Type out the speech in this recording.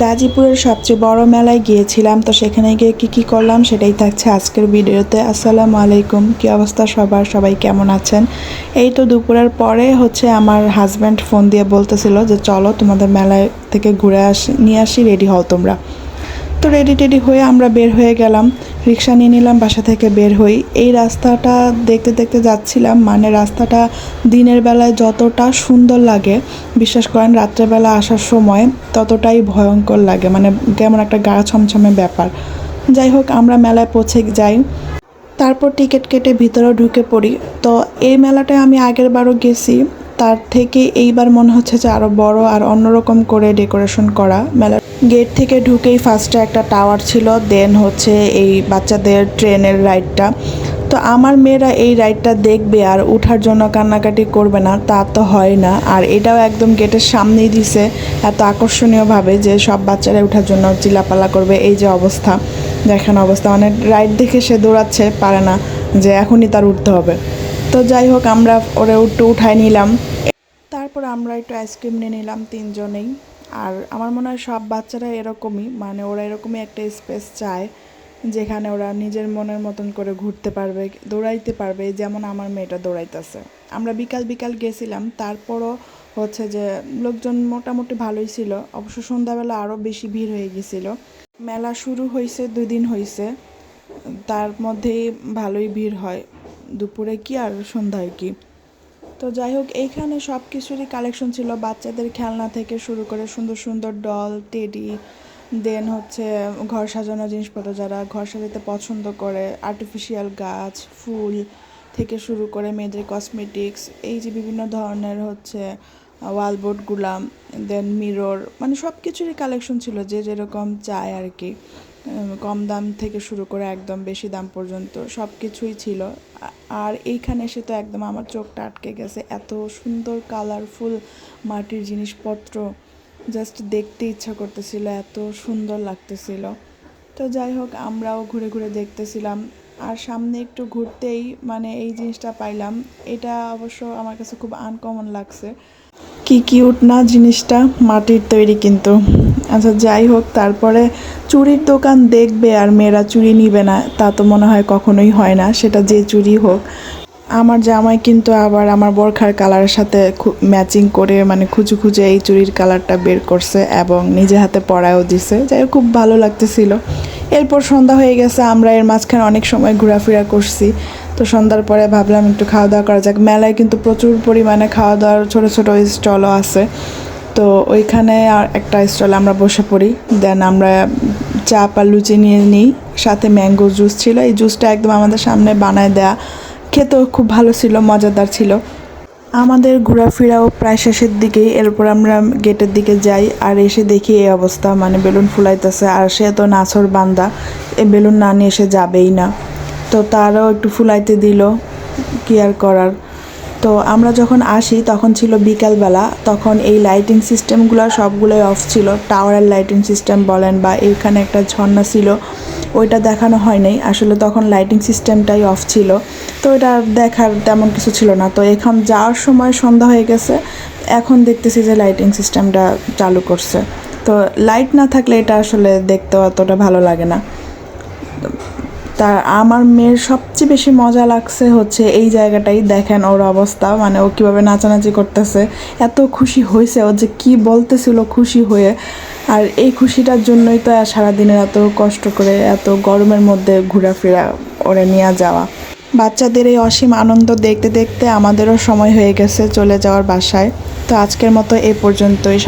গাজীপুরের সবচেয়ে বড় মেলায় গিয়েছিলাম, তো সেখানে গিয়ে কী কী করলাম সেটাই থাকছে আজকের ভিডিওতে। আসসালামু আলাইকুম, কি অবস্থা সবার? সবাই কেমন আছেন? এই তো দুপুরের পরে হচ্ছে আমার হাজব্যান্ড ফোন দিয়ে বলতেছিল যে, চলো তোমাদের মেলায় থেকে ঘুরে আসি, নিয়ে আসি রেডি হও তোমরা। তো রেডি টেডি হয়ে আমরা বের হয়ে গেলাম। রিক্সা নিয়ে নিলাম, বাসা থেকে বের হই। এই রাস্তাটা দেখতে দেখতে যাচ্ছিলাম মানে রাস্তাটা দিনের বেলায় যতটা সুন্দর লাগে, বিশ্বাস করেন রাত্রেবেলা আসার সময় ততটাই ভয়ঙ্কর লাগে মানে কেমন একটা গা ছমছমে ব্যাপার। যাই হোক, আমরা মেলায় পৌঁছে যাই। তারপর টিকিট কেটে ভিতরেও ঢুকে পড়ি। তো এই মেলাটায় আমি আগের বারও গেছি, তার থেকে এইবার মনে হচ্ছে যে আরও বড় আর অন্যরকম করে ডেকোরেশন করা মেলা গেট থেকে ঢুকেই ফার্স্টে একটা টাওয়ার ছিল দেন হচ্ছে এই বাচ্চাদের ট্রেনের রাইডটা তো আমার মেয়েরা এই রাইডটা দেখবে আর উঠার জন্য কান্নাকাটি করবে না, তা তো হয় না। আর এটাও একদম গেটের সামনেই দিছে, এত আকর্ষণীয়ভাবে যে সব বাচ্চারা ওঠার জন্য চিলাপালা করবে, এই যে অবস্থা, দেখেন অবস্থা। মানে রাইড দেখে সে দৌড়াচ্ছে, পারে না যে এখনই তার উঠতে হবে। তো যাই হোক, আমরা ওরে একটু উঠাই নিলাম। তারপর আমরা একটু আইসক্রিম নিয়ে নিলাম তিনজনেই। আর আমার মনে হয় সব বাচ্চারা এরকমই মানে ওরা এরকমই একটা স্পেস চায় যেখানে ওরা নিজের মনের মতন করে ঘুরতে পারবে, দৌড়াইতে পারবে, যেমন আমার মেয়েটা দৌড়াইতেছে। আমরা বিকাল বিকাল গেছিলাম, তারপরও হচ্ছে যে লোকজন মোটামুটি ভালোই ছিল, অবশ্য সন্ধ্যাবেলা আরও বেশি ভিড় হয়ে গেছিল। মেলা শুরু হয়েছে দুই দিন হয়েছে তার মধ্যেই ভালোই ভিড় হয়। দুপুরে কি আর সন্ধ্যায় কি? তো যাই হোক, এইখানে সব কিছুরই কালেকশন ছিল। বাচ্চাদের খেলনা থেকে শুরু করে সুন্দর সুন্দর ডল টেডি দেন হচ্ছে ঘর সাজানো জিনিসপত্র যারা ঘর সাজাতে পছন্দ করে আর্টিফিশিয়াল গাছ, ফুল থেকে শুরু করে মেয়েদের কসমেটিক্স এই যে বিভিন্ন ধরনের হচ্ছে ওয়ালবোর্ডগুলা দেন মিরর মানে সব কিছুরই কালেকশন ছিল যে যেরকম চায় আর কি। কম দাম থেকে শুরু করে একদম বেশি দাম পর্যন্ত সব কিছুই ছিল। আর এইখানে এসে তো একদম আমার চোখটা আটকে গেছে। এত সুন্দর কালারফুল মাটির জিনিসপত্র জাস্ট দেখতে ইচ্ছা করতেছিল, এত সুন্দর লাগতেছিল। তো যাই হোক, আমরাও ঘুরে ঘুরে দেখতেছিলাম। আর সামনে একটু ঘুরতেই মানে এই জিনিসটা পাইলাম। এটা অবশ্য আমার কাছে খুব আনকমন লাগছে। কি কিউট না জিনিসটা, মাটির তৈরি কিন্তু। আচ্ছা যাই হোক, তারপরে চুরির দোকান দেখবে আর মেয়েরা চুরি নিবে না, তা তো মনে হয় কখনোই হয় না, সেটা যে চুরি হোক। আমার জামাই কিন্তু আবার আমার বরখার কালারের সাথে ম্যাচিং করে মানে খুঁজে খুঁজে এই চুরির কালারটা বের করছে এবং নিজে হাতে পরায়ও দিছে। যাই খুব ভালো লাগতেছিল। এরপর সন্ধ্যা হয়ে গেছে, আমরা এর মাঝখানে অনেক সময় ঘোরাফেরা করছি। তো সন্ধ্যার পরে ভাবলাম একটু খাওয়া দাওয়া করা যাক। মেলায় কিন্তু প্রচুর পরিমাণে খাওয়া দাওয়ার ছোটো ছোটো স্টলও আছে। তো ওইখানে আর একটা স্টলে আমরা বসে পড়ি। দেন আমরা চা পা লুচি নিয়ে নিই। সাথে ম্যাঙ্গো জুস ছিল। এই জুসটা একদম আমাদের সামনে বানায় দেয়া। খেতেও খুব ভালো ছিল, মজাদার ছিল। আমাদের ঘোরাফেরাও প্রায় শেষের দিকেই। এরপর আমরা গেটের দিকে যাই আর এসে দেখি এই অবস্থা। মানে বেলুন ফুলাইতেছে আর সে তো নাছর বান্দা। এ বেলুন না নিয়ে এসে যাবেই না। তো তারও একটু ফুলাইতে দিল। কি আর করার? তো আমরা যখন আসি, তখন ছিল বিকালবেলা, তখন এই লাইটিং সিস্টেমগুলো সবগুলোই অফ ছিল। টাওয়ারের লাইটিং সিস্টেম বলেন বা এইখানে একটা ঝর্ণা ছিল, ওইটা দেখানো হয় নাই আসলে তখন লাইটিং সিস্টেমটাই অফ ছিল। তো এটা দেখার তেমন কিছু ছিল না। তো এখন যাওয়ার সময় সন্ধ্যা হয়ে গেছে। এখন দেখতেছি যে লাইটিং সিস্টেমটা চালু করছে। তো লাইট না থাকলে এটা আসলে দেখতে অতটা ভালো লাগে না। তার আমার মেয়ের সবচেয়ে বেশি মজা লাগছে হচ্ছে এই জায়গাটাই দেখেন ওর অবস্থা মানে ও কীভাবে নাচানাচি করতেছে, এত খুশি হয়েছে ও যে কী বলতেছিল খুশি হয়ে। আর এই খুশিটার জন্যই তো সারাদিনের এত কষ্ট করে, এত গরমের মধ্যে ঘোরাফেরা ওরে নিয়ে যাওয়া। বাচ্চাদের এই অসীম আনন্দ দেখতে দেখতে আমাদেরও সময় হয়ে গেছে চলে যাওয়ার বাসায়। তো আজকের মতো এ পর্যন্তই।